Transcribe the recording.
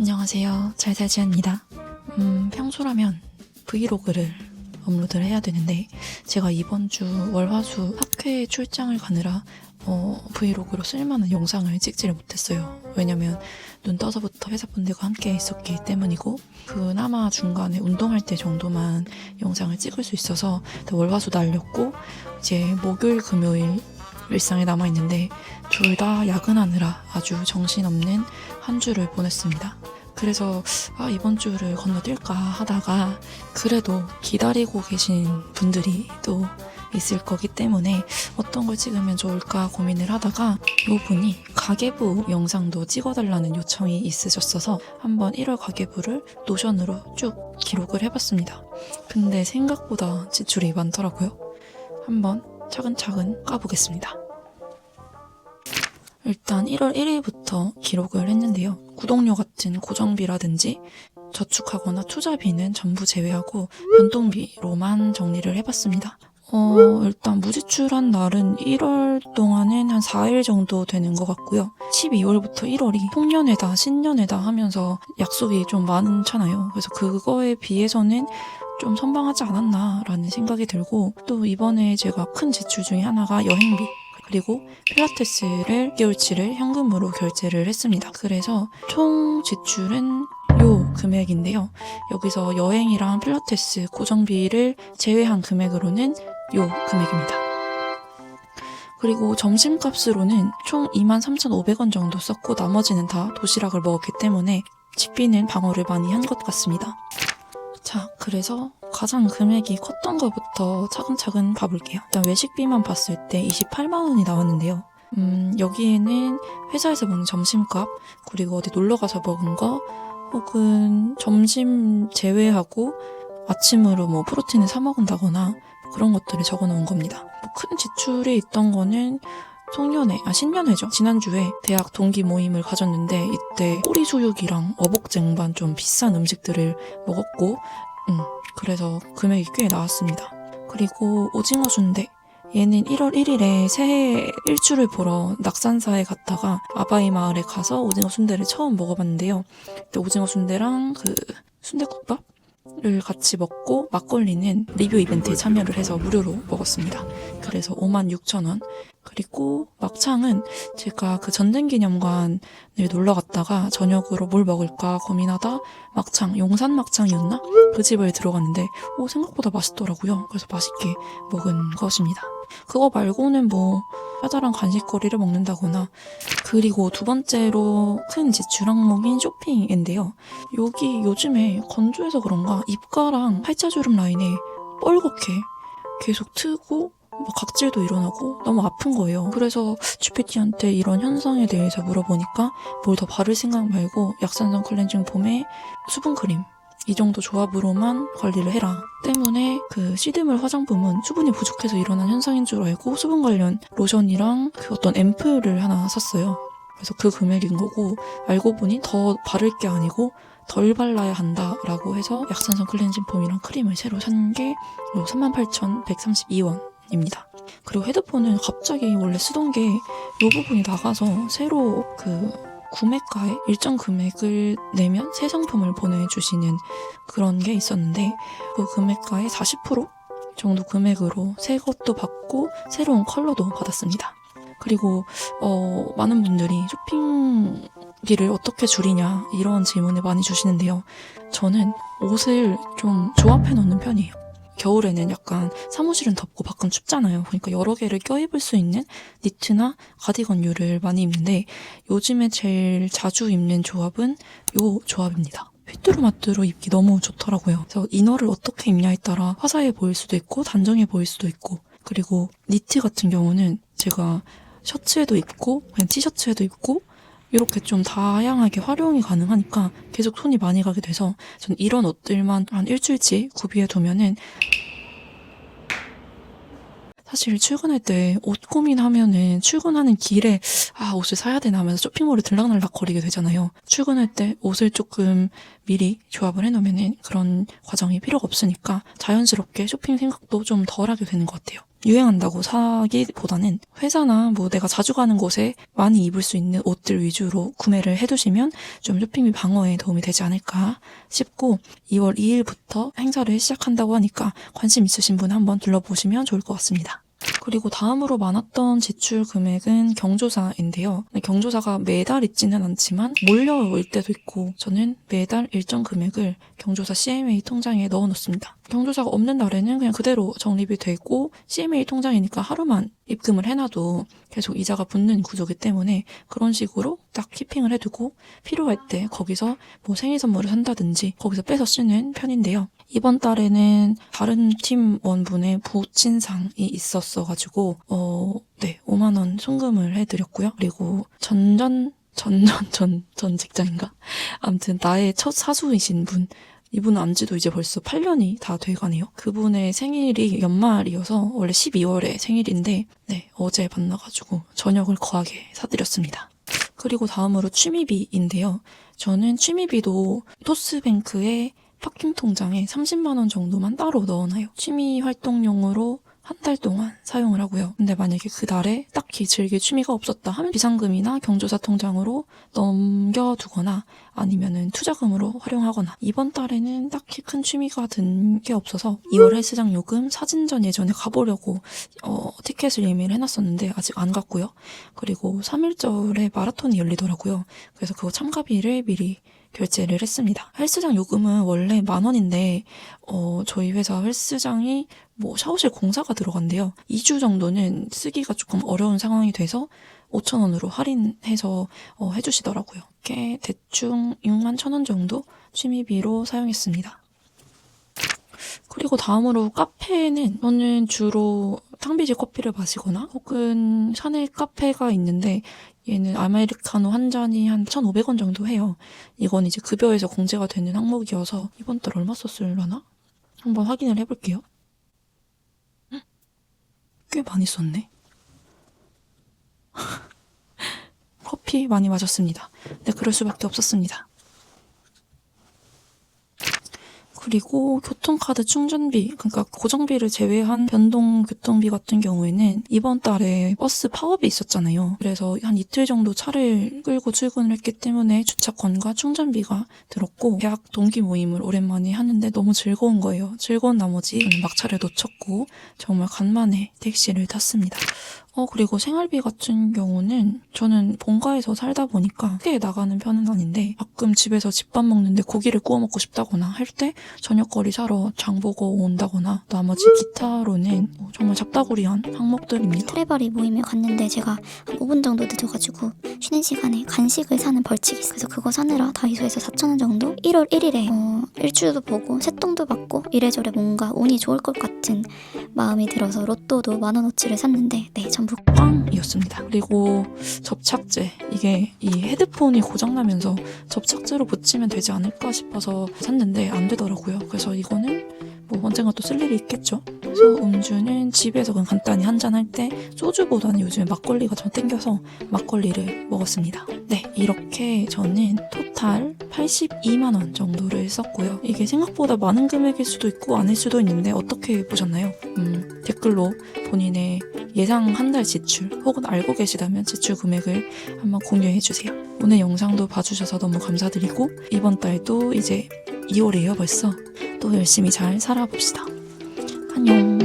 안녕하세요. 잘살지입니다. 음, 평소라면 브이로그를 업로드를 해야 되는데 제가 이번 주 월화수 학회 출장을 가느라 어, 브이로그로 쓸만한 영상을 찍지를 못했어요. 왜냐면 눈 떠서부터 회사분들과 함께 있었기 때문이고 그나마 중간에 운동할 때 정도만 영상을 찍을 수 있어서 월화수 날렸고 이제 목요일 금요일 일상에 남아있는데 둘 다 야근하느라 아주 정신없는 한 주를 보냈습니다. 그래서 아 이번 주를 건너뛸까 하다가 그래도 기다리고 계신 분들이 또 있을 거기 때문에 어떤 걸 찍으면 좋을까 고민을 하다가 요 분이 가계부 영상도 찍어달라는 요청이 있으셨어서 한번 1월 가계부를 노션으로 쭉 기록을 해봤습니다. 근데 생각보다 지출이 많더라고요. 한번 차근차근 까보겠습니다. 일단 1월 1일부터 기록을 했는데요. 구독료 같은 고정비라든지 저축하거나 투자비는 전부 제외하고 변동비로만 정리를 해봤습니다. 어, 일단 무지출한 날은 1월 동안은 한 4일 정도 되는 것 같고요. 12월부터 1월이 송년회다, 신년회다 하면서 약속이 좀 많잖아요. 그래서 그거에 비해서는 좀 선방하지 않았나라는 생각이 들고 또 이번에 제가 큰 지출 중에 하나가 여행비 그리고 필라테스를 6개월치를 현금으로 결제를 했습니다. 그래서 총 지출은 요 금액인데요. 여기서 여행이랑 필라테스 고정비를 제외한 금액으로는 요 금액입니다. 그리고 점심값으로는 총 23,500원 정도 썼고 나머지는 다 도시락을 먹었기 때문에 집비는 방어를 많이 한 것 같습니다. 자, 그래서 가장 금액이 컸던 것부터 차근차근 봐볼게요. 일단 외식비만 봤을 때 28만원이 나왔는데요. 음, 여기에는 회사에서 먹는 점심값, 그리고 어디 놀러가서 먹은 거, 혹은 점심 제외하고 아침으로 뭐 프로틴을 사 먹은다거나 그런 것들을 적어 놓은 겁니다. 뭐 큰 지출이 있던 거는 송년회, 아, 신년회죠. 지난주에 대학 동기 모임을 가졌는데 이때 꼬리 수육이랑 어복쟁반 좀 비싼 음식들을 먹었고, 음, 그래서 금액이 꽤 나왔습니다. 그리고 오징어 순대. 얘는 1월 1일에 새해 일출을 보러 낙산사에 갔다가 아바이 마을에 가서 오징어 순대를 처음 먹어봤는데요. 그때 오징어 순대랑 그 순대국밥? 을 같이 먹고 막걸리는 리뷰 이벤트에 참여를 해서 무료로 먹었습니다. 그래서 56,000원. 그리고 막창은 제가 그 전쟁 기념관을 놀러 갔다가 저녁으로 뭘 먹을까 고민하다 막창, 용산 막창이었나? 그 집을 들어갔는데 오 생각보다 맛있더라고요. 그래서 맛있게 먹은 것입니다. 그거 말고는 뭐 짜잘한 간식거리를 먹는다거나 그리고 두 번째로 큰 지출 항목인 쇼핑인데요. 여기 요즘에 건조해서 그런가 입가랑 팔자주름 라인에 뻘겋게 계속 트고 막 각질도 일어나고 너무 아픈 거예요. 그래서 GPT한테 이런 현상에 대해서 물어보니까 뭘 더 바를 생각 말고 약산성 클렌징 폼에 수분 크림 이 정도 조합으로만 관리를 해라. 때문에 그 시드물 화장품은 수분이 부족해서 일어난 현상인 줄 알고 수분 관련 로션이랑 그 어떤 앰플을 하나 샀어요. 그래서 그 금액인 거고 알고 보니 더 바를 게 아니고 덜 발라야 한다라고 해서 약산성 클렌징 폼이랑 크림을 새로 산 게 38,132원 입니다. 그리고 헤드폰은 갑자기 원래 쓰던 게 이 부분이 나가서 새로 그 구매가에 일정 금액을 내면 새 상품을 보내주시는 그런 게 있었는데 그 금액가의 40% 정도 금액으로 새 것도 받고 새로운 컬러도 받았습니다. 그리고 어, 많은 분들이 쇼핑비를 어떻게 줄이냐 이런 질문을 많이 주시는데요. 저는 옷을 좀 조합해 놓는 편이에요. 겨울에는 약간 사무실은 덥고 밖은 춥잖아요. 그러니까 여러 개를 껴입을 수 있는 니트나 가디건류를 많이 입는데 요즘에 제일 자주 입는 조합은 요 조합입니다. 휘뚜루마뚜루 입기 너무 좋더라고요. 그래서 이너를 어떻게 입냐에 따라 화사해 보일 수도 있고 단정해 보일 수도 있고 그리고 니트 같은 경우는 제가 셔츠에도 입고 그냥 티셔츠에도 입고 이렇게 좀 다양하게 활용이 가능하니까 계속 손이 많이 가게 돼서 전 이런 옷들만 한 일주일치 구비해 두면은 사실 출근할 때 옷 고민하면은 출근하는 길에 아 옷을 사야 되나 하면서 쇼핑몰을 들락날락 거리게 되잖아요. 출근할 때 옷을 조금 미리 조합을 해놓으면은 그런 과정이 필요가 없으니까 자연스럽게 쇼핑 생각도 좀 덜하게 되는 것 같아요. 유행한다고 사기보다는 회사나 뭐 내가 자주 가는 곳에 많이 입을 수 있는 옷들 위주로 구매를 해두시면 좀 쇼핑비 방어에 도움이 되지 않을까 싶고 2월 2일부터 행사를 시작한다고 하니까 관심 있으신 분 한번 둘러보시면 좋을 것 같습니다. 그리고 다음으로 많았던 지출 금액은 경조사인데요. 경조사가 매달 있지는 않지만 몰려올 때도 있고 저는 매달 일정 금액을 경조사 CMA 통장에 넣어 놓습니다. 경조사가 없는 날에는 그냥 그대로 적립이 되고 CMA 통장이니까 하루만 입금을 해놔도 계속 이자가 붙는 구조기 때문에 그런 식으로 딱 키핑을 해두고 필요할 때 거기서 뭐 생일 선물을 산다든지 거기서 빼서 쓰는 편인데요. 이번 달에는 다른 팀원분의 부친상이 있었어가지고 어, 네, 5만 원 송금을 해드렸고요. 그리고 전전 전전 전, 전 직장인가? 아무튼 나의 첫 사수이신 분 이분은 안지도 이제 벌써 8년이 다 돼가네요. 그분의 생일이 연말이어서 원래 12월에 생일인데 네, 어제 만나가지고 저녁을 거하게 사드렸습니다. 그리고 다음으로 취미비인데요. 저는 취미비도 토스뱅크의 파킹 통장에 30만 원 정도만 따로 넣어놔요. 취미 활동용으로 한달 동안 사용을 하고요. 근데 만약에 그 달에 딱히 즐길 취미가 없었다 하면 비상금이나 경조사 통장으로 넘겨두거나 아니면은 투자금으로 활용하거나 이번 달에는 딱히 큰 취미가 든 게 없어서 2월 헬스장 요금 사진전 예전에 가보려고 어, 티켓을 예매를 해놨었는데 아직 안 갔고요. 그리고 3일절에 마라톤이 열리더라고요. 그래서 그거 참가비를 미리 결제를 했습니다. 헬스장 요금은 원래 만 원인데 어, 저희 회사 헬스장이 뭐 샤워실 공사가 들어간대요. 2주 정도는 쓰기가 조금 어려운 상황이 돼서 5천 원으로 할인해서 어, 해주시더라고요. 꽤 대충 6만 천 원 정도 취미비로 사용했습니다. 그리고 다음으로 카페는 저는 주로 탕비지 커피를 마시거나 혹은 샤넬 카페가 있는데 얘는 아메리카노 한 잔이 한 1,500원 정도 해요. 이건 이제 급여에서 공제가 되는 항목이어서 이번 달 얼마 썼을려나? 한번 확인을 해볼게요. 헉, 꽤 많이 썼네. 커피 많이 마셨습니다. 네, 그럴 수밖에 없었습니다. 그리고 교통카드 충전비, 그러니까 고정비를 제외한 변동 교통비 같은 경우에는 이번 달에 버스 파업이 있었잖아요. 그래서 한 이틀 정도 차를 끌고 출근을 했기 때문에 주차권과 충전비가 들었고 대학 동기 모임을 오랜만에 하는데 너무 즐거운 거예요. 즐거운 나머지 막차를 놓쳤고 정말 간만에 택시를 탔습니다. 어, 그리고 생활비 같은 경우는 저는 본가에서 살다 보니까 크게 나가는 편은 아닌데 가끔 집에서 집밥 먹는데 고기를 구워 먹고 싶다거나 할 때 저녁거리 사러 장 보고 온다거나 나머지 기타로는 뭐 정말 잡다구리한 항목들입니다. 트레버리 모임에 갔는데 제가 한 5분 정도 늦어가지고 쉬는 시간에 간식을 사는 벌칙이 있어요. 그래서 그거 사느라 다이소에서 4,000원 정도? 1월 1일에 어, 일주도 보고 새똥도 받고 이래저래 뭔가 운이 좋을 것 같은 마음이 들어서 로또도 만원어치를 샀는데 네 전부 꽝이었습니다. 그리고 접착제 이게 이 헤드폰이 고장나면서 접착제로 붙이면 되지 않을까 싶어서 샀는데 안 되더라고요. 그래서 이거는 뭐 언젠가 또 쓸 일이 있겠죠. 그래서 음주는 집에서 그냥 간단히 한잔 할 때 소주보다는 요즘에 막걸리가 좀 땡겨서 막걸리를 먹었습니다. 네, 이렇게 저는 토탈 82만 원 정도를 썼고요. 이게 생각보다 많은 금액일 수도 있고 아닐 수도 있는데 어떻게 보셨나요? 음, 댓글로 본인의 예상 한 달 지출 혹은 알고 계시다면 지출 금액을 한번 공유해 주세요. 오늘 영상도 봐주셔서 너무 감사드리고 이번 달도 이제 2월이에요 벌써 또 열심히 잘 살아봅시다. 안녕.